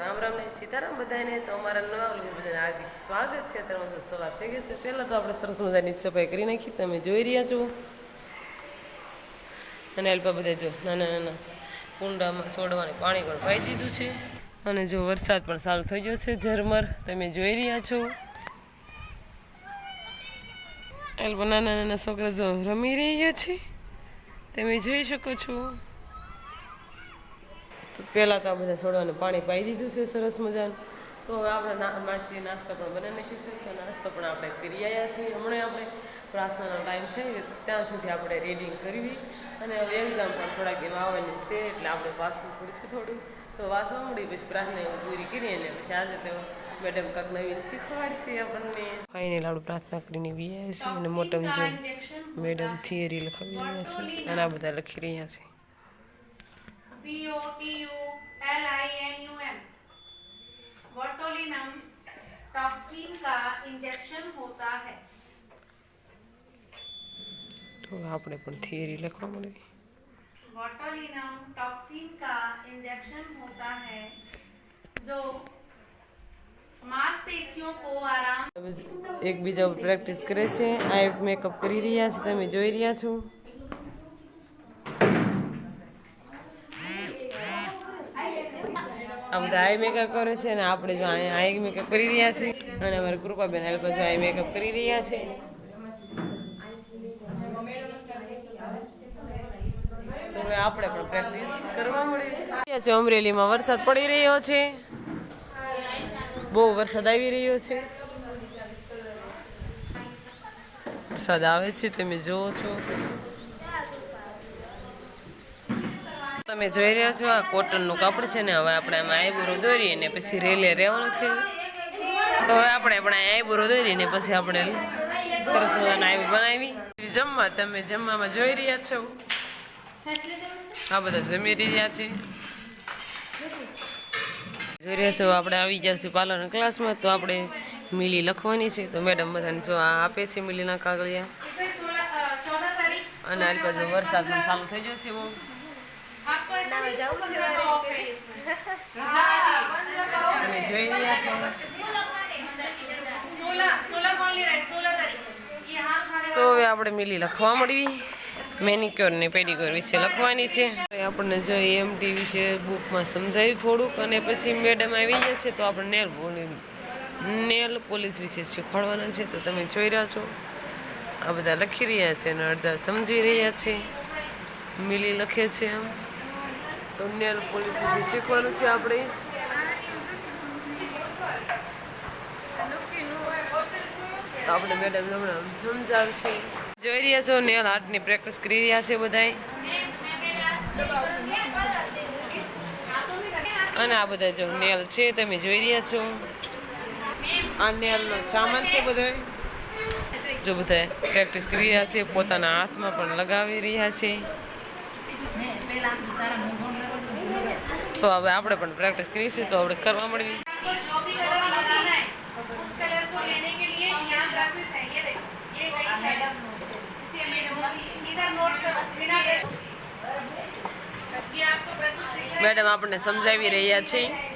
રામ રામ ને સીતારામ બધાને. તો અમારા નવા બધાને હાર્દિક સ્વાગત છે. અત્યારે મસ્ત સવાલ થઈ ગઈ છે. પહેલાં તો આપણે સરસ મજાની સફાઈ કરી નાખી. તમે જોઈ રહ્યા છો. અને અલ્પા બધા જો નાના નાના કુંડામાં છોડવાની પાણી પણ પાઈ દીધું છે. અને જો વરસાદ પણ સારો થઈ ગયો છે ઝરમર. તમે જોઈ રહ્યા છો. અલ્પા નાના નાના છોકરા જો રમી રહ્યા છે. તમે જોઈ શકો છો. તો પહેલાં તો આ બધા છોડવાને પાણી પાઈ દીધું છે સરસ મજાનું. તો હવે આપણે ના માસી નાસ્તો પણ બનાવી છે. તો નાસ્તો પણ આપણે કરી આવ્યા છીએ. હમણાં આપણે પ્રાર્થનાનો ટાઈમ થઈ ત્યાં સુધી આપણે રીડિંગ કરવી. અને હવે એક્ઝામ પણ થોડાક એમાં આવવાની છે એટલે આપણે વાંચવું પડશે થોડું. તો વાંચવા મળી પછી પ્રાર્થના એવું પૂરી કરીએ ને પછી આજે તો મેડમ કાંક નવીન શીખવાડશે આપણને ફાઇનલ આપણે પ્રાર્થના કરીને બી આવ્યા છીએ અને મોટમ જે મેડમ થિયરી લખાવી રહ્યા છે અને આ બધા લખી રહ્યા છે. P O T U L I N U M botulinum toxin का इंजेक्शन होता है તો આપણે પણ થિયરી લખવા મળે बोटुलिनम टॉक्सिन का इंजेक्शन होता है जो मांसपेशियों को आराम એકબીજા ઉપર પ્રેક્ટિસ કરે છે આઈ મેકઅપ કરી રહ્યા છે તમે જોઈ રહ્યા છો આ બધા આઈ મેકઅપ કરે છે અને આપણે જો અહીંયા આઈ મેકઅપ કરી રહ્યા છીએ. અને અમારે કૃપાબેન હેલ્પ જો આઈ મેકઅપ કરી રહ્યા છે. હવે આપણે પણ પ્રેક્ટિસ કરવા મળી છે અમરેલીમાં વરસાદ પડી રહ્યો છે. બહુ વરસાદ આવી રહ્યો છે. વરસાદ આવે છે, તમે જોવો છો. તમે જોઈ રહ્યા છો, આ કોટનનું કાપડ છે ને, હવે આપણે આમાં આઈબ્રો દોરીએ ને પછી રેલે રહેવાનું છે. તો હવે આપણે પણ આઈબ્રો દોરીએ ને પછી આપણે સરસ મજાનું આઈબું બનાવી. જમવા, તમે જમવામાં જોઈ રહ્યા છો? આ બધા જમી રહ્યા છે. જોઈ રહ્યા છો, આપણે આવી ગયા છીએ પાર્લર ક્લાસમાં, તો આપણે મિલી લખવાની છે. તો મેડમ બધાને જો આ આપે છે મિલીના કાગળિયા. અને આ બાજુ વરસાદનું ચાલુ થઈ ગયો છે હું તમે જોઈ રહ્યા છો. તો હવે આપણે મિલી લખવા મળવી મેનિક્યોર ને પેડિક્યોર વિશે લખવાની છે. આપણને જો એમ ટીવી છે બુકમાં સમજાયું થોડુંક અને પછી મેડમ આવી ગયા છે તો આપણે નેલ પોલીસ નેલ પોલીસ વિશે શીખવાડવાના છે. તો તમે જોઈ રહ્યા છો. આ બધા લખી રહ્યા છે અને અડધા સમજી રહ્યા છે. મિલી લખે છે એમ નેલ પોલીસ વિશે શીખવાનું છે આપણે. આપણે મેડમ હમણાં સમજાવશે. જોઈ રહ્યા છો, નેલ આર્ટની પ્રેક્ટિસ કરી રહ્યા છે બધાય. અને આ બધા જો નેલ છે, તમે જોઈ રહ્યા છો. આ નેલનો સામાન છે બધો જો બધા પ્રેક્ટિસ કરી રહ્યા છે, પોતાના હાથમાં પણ લગાવી રહ્યા છે. તો હવે આપણે પણ પ્રેક્ટિસ કરીશું તો આપણે કરવા મળવી મેડમ આપણને સમજાવી રહ્યા છીએ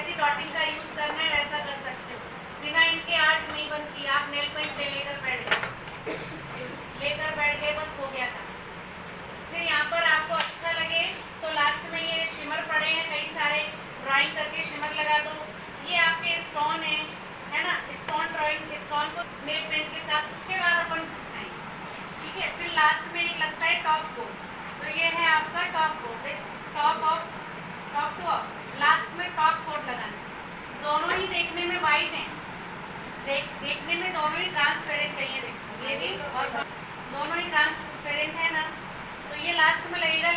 जैसी डॉटिंग का यूज़ करना है वैसा कर सकते हो। बिना इनके आर्ट नहीं बनती, आप नेल पेंट ले लेकर बैठ गए। लेकर बैठ गए, बस हो गया था फिर यहाँ पर आपको अच्छा लगे तो लास्ट में ये शिमर पड़े हैं, कई सारे ड्राइंग करके शिमर लगा दो। ये आपके स्टोन है है ना? स्टोन ड्राइंग स्टोन को नेल पेंट के साथ, उसके बाद अपन ठीक है? फिर लास्ट में एक लगता है टॉप को तो ये है आपका टॉप को top of top to of last में टॉप कोट लगाना दोनों ही देखने में वाइट हैं देख देखने में दोनों ही ट्रांसपेरेंट है ये देखो, ये भी और दोनों ही ट्रांसपेरेंट है ना? तो ये लास्ट में लगेगा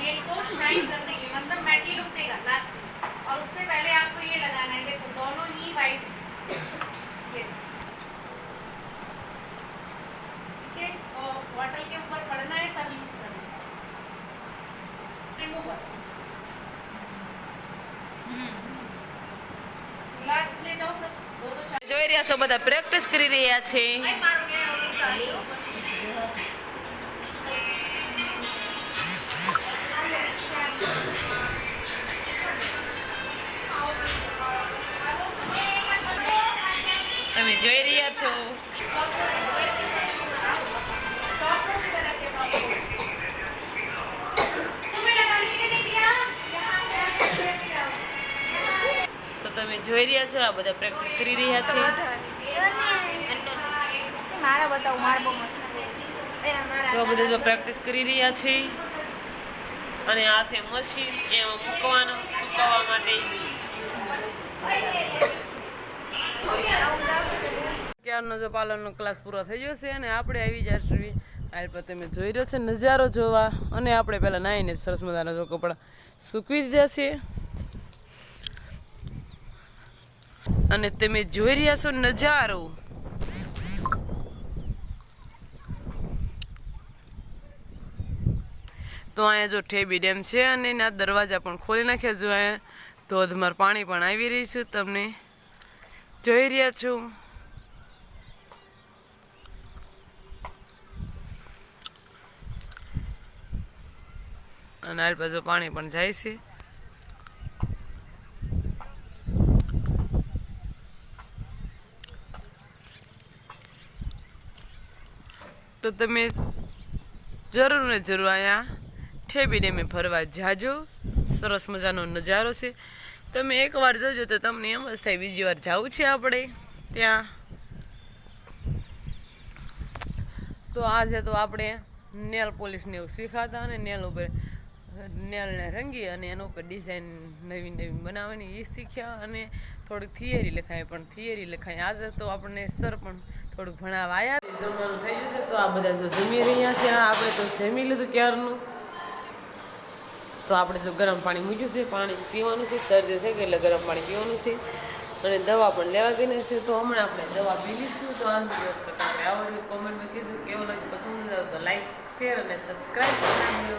नेल को शाइन करने के लिए मतलब मैटी लुक देगा। રહ્યા છો બધા પ્રેક્ટિસ કરી રહ્યા છે? તમે જોઈ રહ્યા છો? જોઈ રહ્યા છો, આ બધા પ્રેક્ટિસ કરી રહ્યા છે. તો આ બધા જો પ્રેક્ટિસ કરી રહ્યા છે. અને આ છે મશીન એમાં મૂકવાનું સુકાવવા માટે. અત્યારનો જો પાલનનો ક્લાસ પૂરો થઈ ગયો છે અને આપણે આવી જશું હાલ પર તમે જોઈ રહ્યો છે નજારો જોવા. અને આપણે પહેલાં નાહીને સરસ મજાના જો કપડાં સૂકવી દીધા છે. અને તમે જોઈ રહ્યા છો નજારો. તો અહીંયા જો ઠેબી ડેમ છે અને એના દરવાજા પણ ખોલી નાખ્યા. જો અહીંયા ધોધમાર પાણી પણ આવી રહી છે. તમને જોઈ રહ્યા છો. અને આ બાજુ પાણી પણ જાય છે. તમે જરૂર ને જરૂર અહીંયા ઠેબી ડેમે ફરવા જાજો. સરસ મજાનો નજારો છે. તમે એકવાર જજો તો તમને એમ જ થાય બીજી વાર જવું છે આપણે ત્યાં. તો આજે તો આપણે નેલ પોલિશને એવું શીખાતા અને નેલ ઉપર નેલને રંગી અને એના ઉપર ડિઝાઇન નવી નવી બનાવવાની એ શીખ્યા અને થોડીક થિયરી લખાય પણ થિયરી લખાય આજે તો આપણને સર પણ થોડુંક ભણાવવા આવ્યા જમવાનું થઈ જશે તો આ બધા જો જમી રહ્યા છે. આપણે તો જમી લીધું ક્યારનું? તો આપણે જો ગરમ પાણી મૂક્યું છે, પાણી પીવાનું છે, શરદી થઈ ગઈ એટલે ગરમ પાણી પીવાનું છે. અને દવા પણ લેવા ગઈને છે, તો હમણાં આપણે દવા પી લીધું તો આમ દિવસ કરતા આવડ્યું કોમેન્ટમાં કીધું કેવું લાગ્યું? પસંદ આવે તો લાઈક શેર અને સબસ્ક્રાઈબ કરી